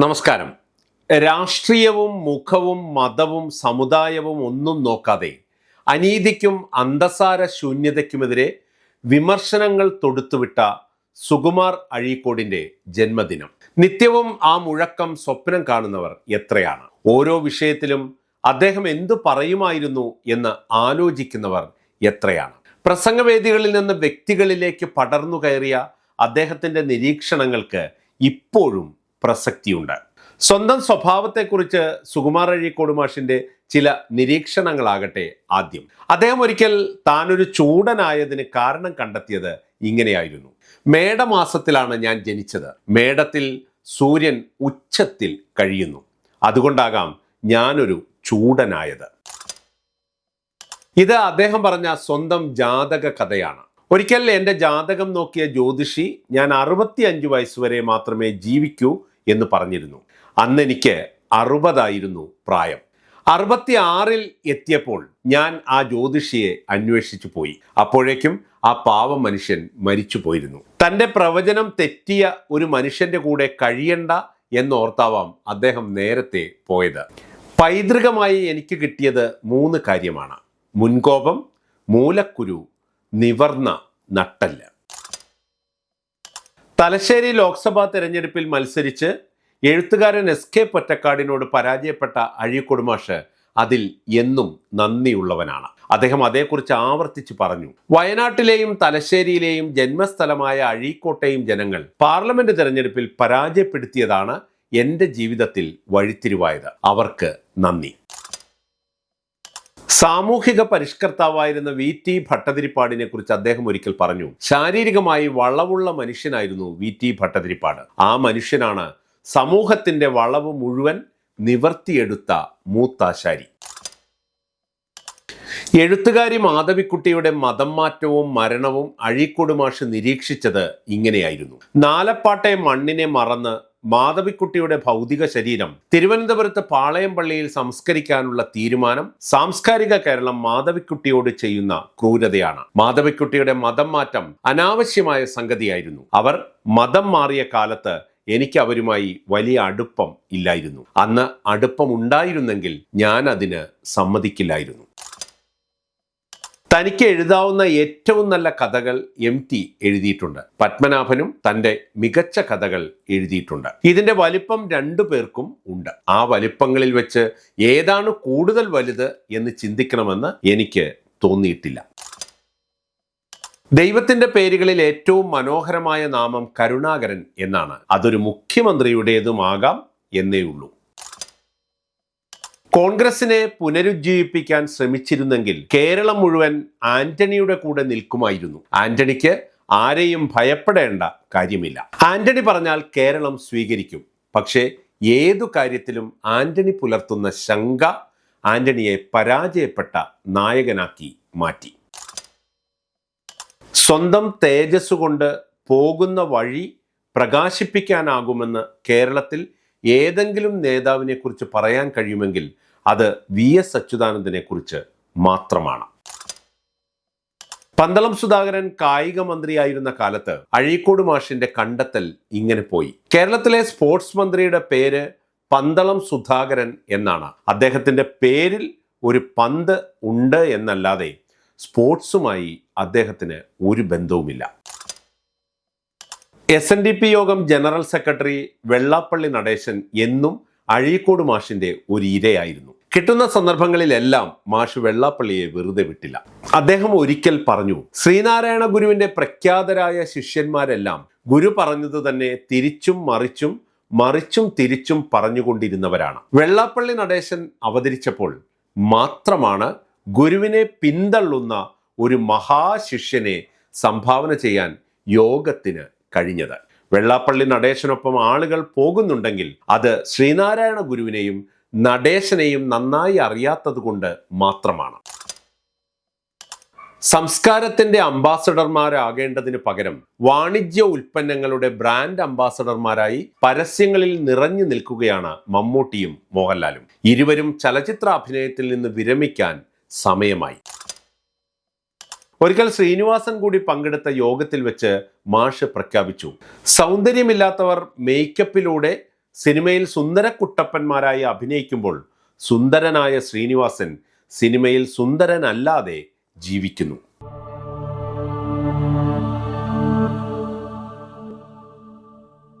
നമസ്കാരം. രാഷ്ട്രീയവും മുഖവും മതവും സമുദായവും ഒന്നും നോക്കാതെ അനീതിക്കും അന്തസാര ശൂന്യതയ്ക്കുമെതിരെ വിമർശനങ്ങൾ തൊടുത്തുവിട്ട സുകുമാർ അഴീക്കോടിന്റെ ജന്മദിനം. നിത്യവും ആ മുഴക്കം സ്വപ്നം കാണുന്നവർ എത്രയാണ്? ഓരോ വിഷയത്തിലും അദ്ദേഹം എന്തു പറയുമായിരുന്നു എന്ന് ആലോചിക്കുന്നവർ എത്രയാണ്? പ്രസംഗവേദികളിൽ നിന്ന് വ്യക്തികളിലേക്ക് പടർന്നു കയറിയ അദ്ദേഹത്തിന്റെ നിരീക്ഷണങ്ങൾക്ക് ഇപ്പോഴും പ്രസക്തിയുണ്ട്. സ്വന്തം സ്വഭാവത്തെക്കുറിച്ച് സുകുമാർ അഴീക്കോട് മാഷിന്റെ ചില നിരീക്ഷണങ്ങളാകട്ടെ ആദ്യം. അദ്ദേഹം ഒരിക്കൽ താനൊരു ചൂടനായതിന് കാരണം കണ്ടെത്തിയത് ഇങ്ങനെയായിരുന്നു. മേടമാസത്തിലാണ് ഞാൻ ജനിച്ചത്. മേടത്തിൽ സൂര്യൻ ഉച്ചത്തിൽ കഴിയുന്നു. അതുകൊണ്ടാകാം ഞാനൊരു ചൂടനായത്. ഇത് അദ്ദേഹം പറഞ്ഞ സ്വന്തം ജാതക കഥയാണ്. ഒരിക്കൽ എന്റെ ജാതകം നോക്കിയ ജ്യോതിഷി ഞാൻ അറുപത്തി അഞ്ച് വയസ്സുവരെ മാത്രമേ ജീവിക്കൂ എന്ന് പറഞ്ഞിരുന്നു. അന്ന് എനിക്ക് അറുപതായിരുന്നു പ്രായം. അറുപത്തി ആറിൽ എത്തിയപ്പോൾ ഞാൻ ആ ജ്യോതിഷിയെ അന്വേഷിച്ചു പോയി. അപ്പോഴേക്കും ആ പാവ മനുഷ്യൻ മരിച്ചു പോയിരുന്നു. തന്റെ പ്രവചനം തെറ്റിയ ഒരു മനുഷ്യന്റെ കൂടെ കഴിയണ്ട എന്നോർത്താവാം അദ്ദേഹം നേരത്തെ പോയത്. പൈതൃകമായി എനിക്ക് കിട്ടിയത് മൂന്ന് കാര്യമാണ്. മുൻകോപം മൂലക്കുരു നിവർന്ന നട്ടൽ തലശ്ശേരി ലോക്സഭാ തെരഞ്ഞെടുപ്പിൽ മത്സരിച്ച് എഴുത്തുകാരൻ എസ് കെ പൊറ്റക്കാടിനോട് പരാജയപ്പെട്ട അഴീക്കോട് മാഷ് അതിൽ എന്നും നന്ദിയുള്ളവനാണ്. അദ്ദേഹം അതേക്കുറിച്ച് ആവർത്തിച്ച് പറഞ്ഞു. വയനാട്ടിലെയും തലശ്ശേരിയിലെയും ജന്മസ്ഥലമായ അഴീക്കോട്ടെയും ജനങ്ങൾ പാർലമെന്റ് തെരഞ്ഞെടുപ്പിൽ പരാജയപ്പെടുത്തിയതാണ് എന്റെ ജീവിതത്തിൽ വഴിത്തിരിവായത്. അവർക്ക് നന്ദി. സാമൂഹിക പരിഷ്കർത്താവായിരുന്ന വി ടി ഭട്ടതിരിപ്പാടിനെ കുറിച്ച് അദ്ദേഹം ഒരിക്കൽ പറഞ്ഞു. ശാരീരികമായി വളവുള്ള മനുഷ്യനായിരുന്നു വി ടി ഭട്ടതിരിപ്പാട്. ആ മനുഷ്യനാണ് സമൂഹത്തിന്റെ വളവ് മുഴുവൻ നിവർത്തിയെടുത്ത മൂത്താശാരി. എഴുത്തുകാരി മാധവിക്കുട്ടിയുടെ മതം മാറ്റവും മരണവും അഴീക്കോട് മാഷ് നിരീക്ഷിച്ചത് ഇങ്ങനെയായിരുന്നു. നാലപ്പാട്ടെ മണ്ണിനെ മറന്ന് മാധവിക്കുട്ടിയുടെ ഭൗതിക ശരീരം തിരുവനന്തപുരത്ത് പാളയം പള്ളിയിൽ സംസ്കരിക്കാനുള്ള തീരുമാനം സാംസ്കാരിക കേരളം മാധവിക്കുട്ടിയോട് ചെയ്യുന്ന ക്രൂരതയാണ്. മാധവിക്കുട്ടിയുടെ മതം മാറ്റം അനാവശ്യമായ സംഗതിയായിരുന്നു. അവർ മതം മാറിയ കാലത്ത് എനിക്ക് അവരുമായി വലിയ അടുപ്പം ഇല്ലായിരുന്നു. അന്ന് അടുപ്പം ഉണ്ടായിരുന്നെങ്കിൽ ഞാൻ അതിന് സമ്മതിക്കില്ലായിരുന്നു. തനിക്ക് എഴുതാവുന്ന ഏറ്റവും നല്ല കഥകൾ എം ടി എഴുതിയിട്ടുണ്ട്. പത്മനാഭനും തന്റെ മികച്ച കഥകൾ എഴുതിയിട്ടുണ്ട്. ഇതിന്റെ വലിപ്പം രണ്ടു പേർക്കും ഉണ്ട്. ആ വലിപ്പങ്ങളിൽ വെച്ച് ഏതാണ് കൂടുതൽ വലുത് എന്ന് ചിന്തിക്കണമെന്ന് എനിക്ക് തോന്നിയിട്ടില്ല. ദൈവത്തിന്റെ പേരുകളിൽ ഏറ്റവും മനോഹരമായ നാമം കരുണാകരൻ എന്നാണ്. അതൊരു മുഖ്യമന്ത്രിയുടേതുമാകാം എന്നേ ഉള്ളൂ. കോൺഗ്രസിനെ പുനരുജ്ജീവിപ്പിക്കാൻ ശ്രമിച്ചിരുന്നെങ്കിൽ കേരളം മുഴുവൻ ആന്റണിയുടെ കൂടെ നിൽക്കുമായിരുന്നു. ആന്റണിക്ക് ആരെയും ഭയപ്പെടേണ്ട കാര്യമില്ല. ആന്റണി പറഞ്ഞാൽ കേരളം സ്വീകരിക്കും. പക്ഷേ ഏതു കാര്യത്തിലും ആന്റണി പുലർത്തുന്ന ശങ്ക ആന്റണിയെ പരാജയപ്പെട്ട നായകനാക്കി മാറ്റി. സ്വന്തം തേജസ് കൊണ്ട് പോകുന്ന വഴി പ്രകാശിപ്പിക്കാനാകുമെന്ന് കേരളത്തിൽ ഏതെങ്കിലും നേതാവിനെ കുറിച്ച് പറയാൻ കഴിയുമെങ്കിൽ അത് വി എസ് അച്യുതാനന്ദനെ കുറിച്ച് മാത്രമാണ്. പന്തളം സുധാകരൻ കായിക മന്ത്രിയായിരുന്ന കാലത്ത് അഴീക്കോട് മാഷിന്റെ കണ്ടെത്തൽ ഇങ്ങനെ പോയി. കേരളത്തിലെ സ്പോർട്സ് മന്ത്രിയുടെ പേര് പന്തളം സുധാകരൻ എന്നാണ്. അദ്ദേഹത്തിന്റെ പേരിൽ ഒരു പന്ത് ഉണ്ട് എന്നല്ലാതെ സ്പോർട്സുമായി അദ്ദേഹത്തിന് ഒരു ബന്ധവുമില്ല. എസ് എൻ ഡി പി യോഗം ജനറൽ സെക്രട്ടറി വെള്ളാപ്പള്ളി നടേശൻ എന്നും അഴീക്കോട് മാഷിന്റെ ഒരു ഇരയായിരുന്നു. കിട്ടുന്ന സന്ദർഭങ്ങളിലെല്ലാം മാഷ് വെള്ളാപ്പള്ളിയെ വെറുതെ വിട്ടില്ല. അദ്ദേഹം ഒരിക്കൽ പറഞ്ഞു ശ്രീനാരായണ ഗുരുവിന്റെ പ്രഖ്യാതരായ ശിഷ്യന്മാരെല്ലാം ഗുരു പറഞ്ഞത് തന്നെ തിരിച്ചും മറിച്ചും മറിച്ചും തിരിച്ചും പറഞ്ഞുകൊണ്ടിരുന്നവരാണ്. വെള്ളാപ്പള്ളി നടേശൻ അവതരിച്ചപ്പോൾ മാത്രമാണ് ഗുരുവിനെ പിന്തള്ളുന്ന ഒരു മഹാശിഷ്യനെ സംഭാവന ചെയ്യാൻ യോഗത്തിന് കഴിഞ്ഞത്. വെള്ളാപ്പള്ളി നടേശനൊപ്പം ആളുകൾ പോകുന്നുണ്ടെങ്കിൽ അത് ശ്രീനാരായണ ഗുരുവിനെയും നടേശനെയും നന്നായി അറിയാത്തത് കൊണ്ട് മാത്രമാണ്. സംസ്കാരത്തിന്റെ അംബാസഡർമാരാകേണ്ടതിന് പകരം വാണിജ്യ ഉൽപ്പന്നങ്ങളുടെ ബ്രാൻഡ് അംബാസഡർമാരായി പരസ്യങ്ങളിൽ നിറഞ്ഞു നിൽക്കുകയാണ് മമ്മൂട്ടിയും മോഹൻലാലും. ഇരുവരും ചലച്ചിത്ര അഭിനയത്തിൽ നിന്ന് വിരമിക്കാൻ സമയമായി. ഒരിക്കൽ ശ്രീനിവാസൻ കൂടി പങ്കെടുത്ത യോഗത്തിൽ വെച്ച് മാഷ് പ്രഖ്യാപിച്ചു. സൗന്ദര്യമില്ലാത്തവർ മേക്കപ്പിലൂടെ സിനിമയിൽ സുന്ദര കുട്ടപ്പന്മാരായി അഭിനയിക്കുമ്പോൾ സുന്ദരനായ ശ്രീനിവാസൻ സിനിമയിൽ സുന്ദരനല്ലാതെ ജീവിക്കുന്നു.